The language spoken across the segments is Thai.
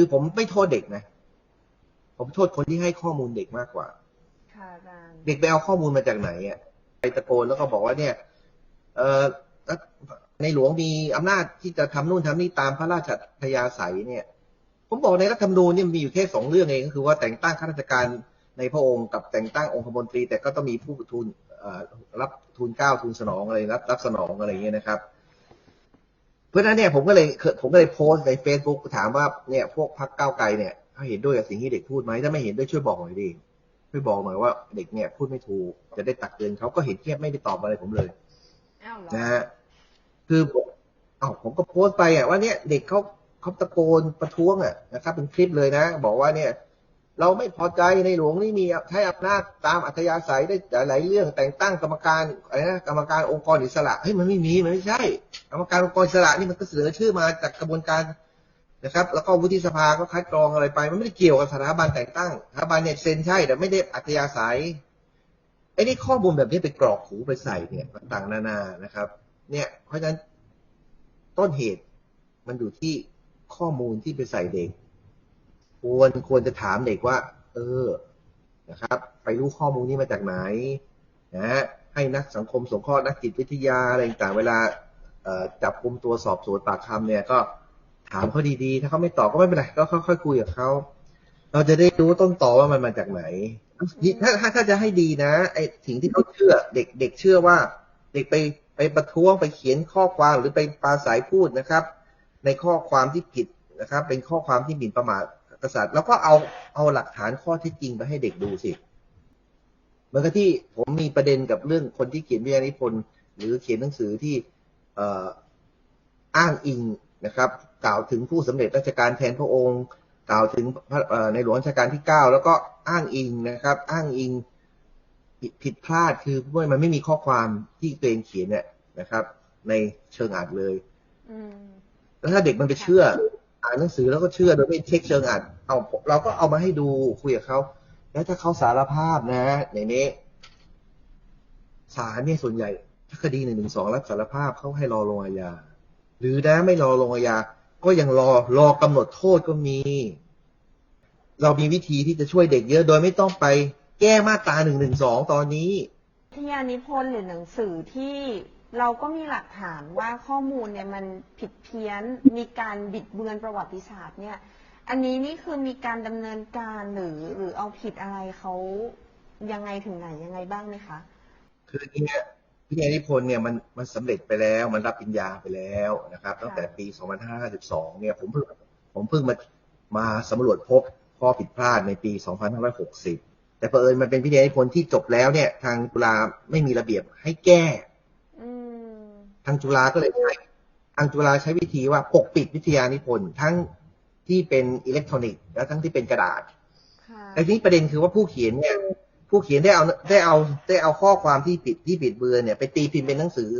คือผมไม่โทษเด็กนะ ผมโทษคนที่ให้ข้อมูลเด็กมากกว่าค่ะอาจารย์เด็กไปเอาข้อมูลมาจากไหนอะไปตะโกนแล้วก็บอกว่าเนี่ย เออในหลวงมีอำนาจที่จะทำนู่นทำนี่ตามพระราชทยาศัยเนี่ย ผมบอกในรัฐธรรมนูญเนี่ยมีอยู่แค่สองเรื่องเองก็คือว่าแต่งตั้งข้าราชการในพระองค์กับแต่งตั้งองคมนตรี แต่ก็ต้องมีผู้ทูลเอ่อรับทูลเกล้าทูลสนองอะไรรับรับสนองอะไรอย่างเงี้ยนะครับเพ ราะฉะนั้นเนี่ยผมก็เลยผมก็เลยโพสต์ใน Facebook ถามว่าเนี่ยพวกพรรคก้าวไกลเนี่ยเขาเห็นด้วยกับสิ่งที่เด็กพูดไหมถ้าไม่เห็นด้วยช่วยบอกหน่อยดิช่วยบอกหน่อยว่าเด็กเนี่ยพูดไม่ถูกจะได้ตักเตือนเขาก็เห็นเทียบไม่ได้ตอบอะไรผมเลยอ้าวเหรอนะฮะคือผมเอ้าผมก็โพสต์ไปอะว่าเนี่ยเด็กเขาเขาตะโกนประท้วงอะนะครับเป็นคลิปเลยนะ บอกว่าเนี่ย เราไม่พอใจในหลวงนี่มีใช้อำนาจตามอัธยาศัยได้หลายเรื่องแต่งตั้งกรรมการอะไรนะกรรมการองค์กรอิสระเฮ้ยมันไม่มีมันไม่ใช่ กรรมการองค์กรอิสระนี่มันก็เสนอชื่อมาจากกระบวนการนะครับ แล้วก็วุฒิสภาก็คัดกรองอะไรไป มันไม่ได้เกี่ยวกับสถาบันแต่งตั้งสถาบันเนี่ยเซ็นใช่แต่ไม่ได้อัธยาศัยไอ้นี่ข้อมูลแบบนี้ไปกรอกหูไปใส่เนี่ยต่างๆนานานะครับ เนี่ยเพราะฉะนั้นต้นเหตุมันอยู่ที่ข้อมูลที่ไปใส่เด็ก ควรควรจะถามเด็กว่า เออนะครับ ไปรู้ข้อมูลนี้มาจากไหนนะฮะให้นักสังคมสงเคราะห์นักจิตวิทยาอะไรต่างเวลาจับกลุ่มตัวสอบสวนปากคำเนี่ยก็ถามเขาดีๆ ถ้าเขาไม่ตอบก็ไม่เป็นไรก็ค่อยๆคุยกับเขาเราจะได้รู้ต้นตอว่ามันมาจากไหนถ้าถ้าถ้าจะให้ดีนะไอ้สิ่งที่เขาเชื่อ เด็กเด็กเชื่อว่า เด็กไปไปประท้วงไปเขียนข้อความหรือไปปาศัยพูดนะครับ ในข้อความที่ผิดนะครับ เป็นข้อความที่หมิ่นประมาท กษัตริย์ แล้วก็เอาเอาหลักฐานข้อเท็จจริงไปให้เด็กดูสิเหมือนกับที่ผมมีประเด็นกับเรื่องคนที่เขียนวิทยานิพนธ์หรือเขียนหนังสือที่เอ่ออ้างอิงนะครับ กล่าวถึงผู้สำเร็จราชการแทนพระองค์ กล่าวถึงพระเอ่อในหลวงรัชกาลที่เก้าแล้วก็อ้างอิงนะครับ อ้างอิงผิดผิดพลาดคือเมื่อมันไม่มีข้อความที่ตัวเองเขียนเนี่ยนะครับ ในเชิงอ่านเลยอืมแล้วถ้าเด็กมันไปเชื่อ อ่านหนังสือแล้วก็เชื่อโดยไม่เช็คเชิงอ่านเอาเราก็เอามาให้ดูคุยกับเขาแล้วถ้าเขาสารภาพนะในนี้ศาลเนี่ยส่วนใหญ่ถ้าคดีหนึ่งหนึ่งสองรับสารภาพเขาให้รอลงอาญาหรือนะไม่รอลงอาญาก็ยังรอรอกำหนดโทษก็มี เรามีวิธีที่จะช่วยเด็กเยอะ โดยไม่ต้องไปแก้มาตราหนึ่งหนึ่งสองตอนนี้วิทยานิพนธ์หรือหนังสือที่ เราก็มีหลักฐานว่าข้อมูลเนี่ยมันผิดเพี้ยน มีการบิดเบือนประวัติศาสตร์เนี่ย อันนี้นี่คือมีการดำเนินการหรือหรือเอาผิดอะไรเขายังไงถึงไหนยังไงบ้างไหมคะ คืออย่างเนี่ยวิทยานิพนธ์เนี่ยมันมันสำเร็จไปแล้ว มันรับปริญญาไปแล้วนะครับ ตั้งแต่ปี 2552 เนี่ยผมเพิ่งผมเพิ่งมามาสำรวจพบข้อผิดพลาดในปี 2560 แต่เผอิญมันเป็นวิทยานิพนธ์ที่จบแล้วเนี่ยทางจุฬาไม่มีระเบียบให้แก้อืมทางจุฬาก็เลยใช้ทางจุฬาใช้วิธีว่าปกปิดวิทยานิพนธ์ทั้งที่เป็นอิเล็กทรอนิกส์และทั้งที่เป็นกระดาษค่ะแต่ทีนี้ประเด็นคือว่าผู้เขียนเนี่ย ผู้เขียนได้เอาได้เอาได้เอาข้อความที่ผิดที่ผิดเบือนเนี่ย ไปตีพิมพ์เป็นหนังสือ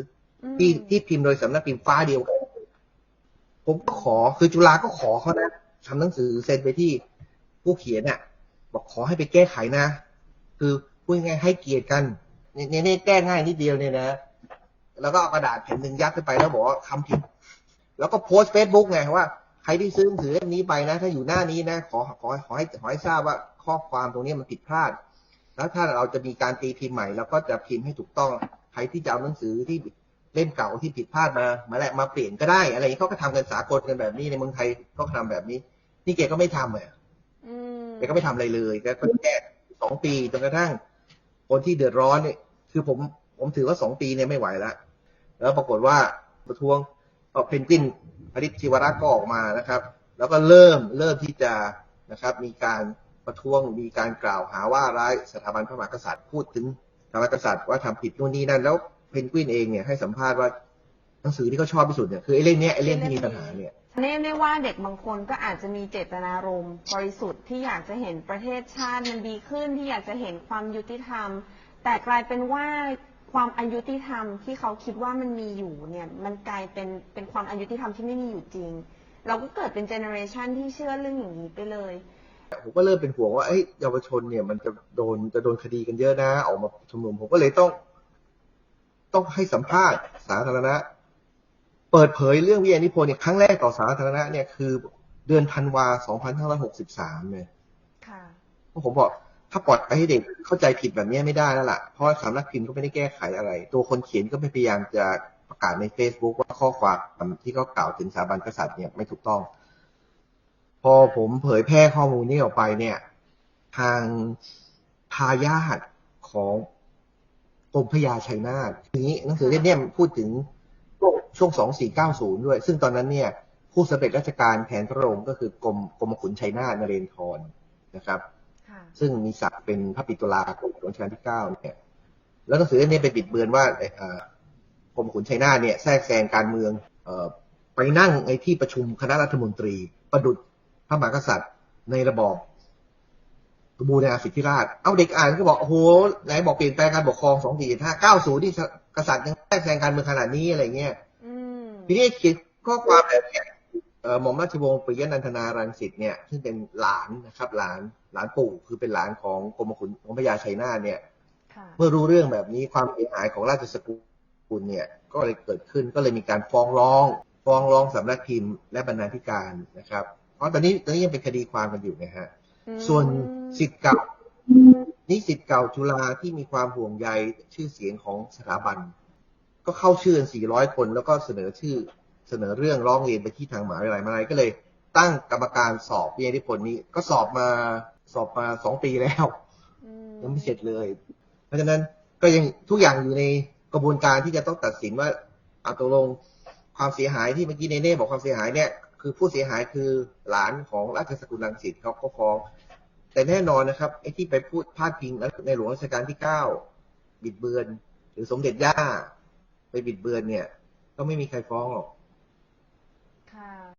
อืมที่ที่พิมพ์โดยสำนักพิมพ์ฟ้าเดียวกัน ผมก็ขอคือจุฬาก็ขอเขานะทำหนังสือเซ็นไปที่ผู้เขียนน่ะ บอกขอให้ไปแก้ไขนะ คือพูดง่ายๆให้เกียรติกันเนี่ยเนี่ยแก้ง่ายนิดเดียวเนี่ยนะ แล้วก็เอากระดาษแผ่นหนึ่งยัดขึ้นไปแล้วบอกว่าคำผิด แล้วก็โพสต์เฟซบุ๊กไงว่าใครที่ซื้อหนังสือเล่มนี้ไปนะ ถ้าอยู่หน้านี้นะขอขอขอให้ขอให้ทราบว่าข้อความตรงนี้มันผิดพลาด แล้วถ้าเราจะมีการตีพิมพ์ใหม่เราก็จะพิมพ์ให้ถูกต้อง ใครที่จะเอาหนังสือที่เล่มเก่าที่ผิดพลาดมามาแลกมาเปลี่ยนก็ได้อะไรอย่างนี้เขาก็ทำกันสากลกันแบบนี้ในเมืองไทยก็ทำแบบนี้ นี่แกก็ไม่ทำอะอืมแกก็ไม่ทำอะไรเลยแกก็แก้สองปีจนกระทั่ง คนที่เดือดร้อนเนี่ยคือผมผมถือว่าสองปีเนี่ยไม่ไหวแล้ว แล้วปรากฏว่าประท้วงเพนกวินพริตชิวรักษ์ก็ออกมานะครับ แล้วก็เริ่มเริ่มที่จะนะครับมีการประท้วงมีการกล่าวหาว่าร้ายสถาบันพระมหากษัตริย์พูดถึงสถาบันกษัตริย์ว่าทำผิดนู่นนี่นั่นแล้วเพนกวินเองเนี่ยให้สัมภาษณ์ว่าหนังสือที่เขาชอบที่สุดเนี่ยคือไอ้เล่มเนี้ยไอ้เล่มที่มีปัญหาเนี่ยเรียกได้ว่าเด็กบางคนก็อาจจะมีเจตนารมณ์บริสุทธิ์ที่อยากจะเห็นประเทศชาติมันดีขึ้นที่อยากจะเห็นความยุติธรรม แต่กลายเป็นว่า ความอายุติธรรมที่เขาคิดว่ามันมีอยู่เนี่ยมันกลายเป็นเป็นความอายุติธรรมที่ไม่มีอยู่จริง เราก็เกิดเป็นเจเนอเรชันที่เชื่อเรื่องอย่างนี้ไปเลยผมก็เริ่มเป็นห่วงว่าเอ้ยเยาวชนเนี่ย มันจะโดนจะโดนคดีกันเยอะนะออกมาชุมนุมผมก็เลยต้อง ต้องให้สัมภาษณ์สาธารณะ เปิดเผยเรื่องวิทยานิพนธ์เนี่ยครั้งแรกต่อสาธารณะเนี่ยคือเดือนธันวา2563เนี่ยค่ะเพราะผมบอก ถ้าปล่อยไปให้เด็กเข้าใจผิดแบบนี้ไม่ได้แล้วล่ะ เพราะว่าสำนักพิมพ์ก็ไม่ได้แก้ไขอะไร ตัวคนเขียนก็ไม่พยายามจะประกาศใน Facebook ว่าข้อความที่เขากล่าวถึงสถาบันกษัตริย์เนี่ยไม่ถูกต้อง พอผมเผยแพร่ข้อมูลนี้ออกไปเนี่ย ทางทายาทของกรมพยาชัยนาททีนี้หนังสือเล่มนี้พูดถึงช่วง 2490 ด้วย ซึ่งตอนนั้นเนี่ยผู้สำเร็จราชการแทนพระองค์ก็คือกรมกรมขุนชัยนาทนเรนทรนะครับ ซึ่งมีศักดิ์เป็นพระปิตุลาของรัชกาลที่เก้าเนี่ย แล้วหนังสือเล่มนี้ไปบิดเบือนว่าเอ่อกรมขุนชัยนาทเนี่ยแทรกแซงการเมืองเอ่อไปนั่งในที่ประชุมคณะรัฐมนตรี ประดุจพระมหากษัตริย์ในระบอบบูรณาสิทธิราช เอาเด็กอ่านก็บอกโอ้โหไหนบอกเปลี่ยนแปลงการปกครองสองสี่ห้าเก้าศูนย์ที่กษัตริย์ยังแทรกแซงการเมืองขนาดนี้อะไรเงี้ยอืมทีนี้เขียนข้อความแบบเนี้ยเอ่อ หม่อมราชวงศ์ปิยะนันทนารังสิตเนี่ยซึ่งเป็นหลานนะครับหลานหลานปู่คือเป็นหลานของกรมขุนของพระยาชัยนาทเนี่ยค่ะเมื่อรู้เรื่องแบบนี้ความเสียหายของราชสกุลเนี่ยก็เลยเกิดขึ้นก็เลยมีการฟ้องร้อง ฟ้องร้องสำนักพิมพ์และบรรณาธิการนะครับ เพราะตอนนี้ตอนนี้ยังเป็นคดีความกันอยู่นะฮะอืมส่วนสิทธิ์เก่านิสิตเก่าจุฬาที่มีความห่วงใยชื่อเสียงของสถาบัน ก็เข้าชื่อกัน400 คนแล้วก็เสนอชื่อ เสนอเรื่องร้องเรียนไปที่ทางมหาวิทยาลัยมาลัยก็เลย ตั้งกรรมการสอบวิทยานิพนธ์นี้ ก็สอบมาสอบมาสองปีแล้วอืมยังไม่เสร็จเลย เพราะฉะนั้นก็ยังทุกอย่างอยู่ในกระบวนการที่จะต้องตัดสินว่าเอาตกลงความเสียหายที่เมื่อกี้เนเน่บอกความเสียหายเนี่ยคือผู้เสียหายคือหลานของราชสกุลรังสิตเขาก็ฟ้อง แต่แน่นอนนะครับไอ้ที่ไปพูดพาดพิงในหลวงรัชกาลที่เก้าบิดเบือน หรือสมเด็จย่า ไปบิดเบือนเนี่ย ก็ไม่มีใครฟ้องหรอก ค่ะ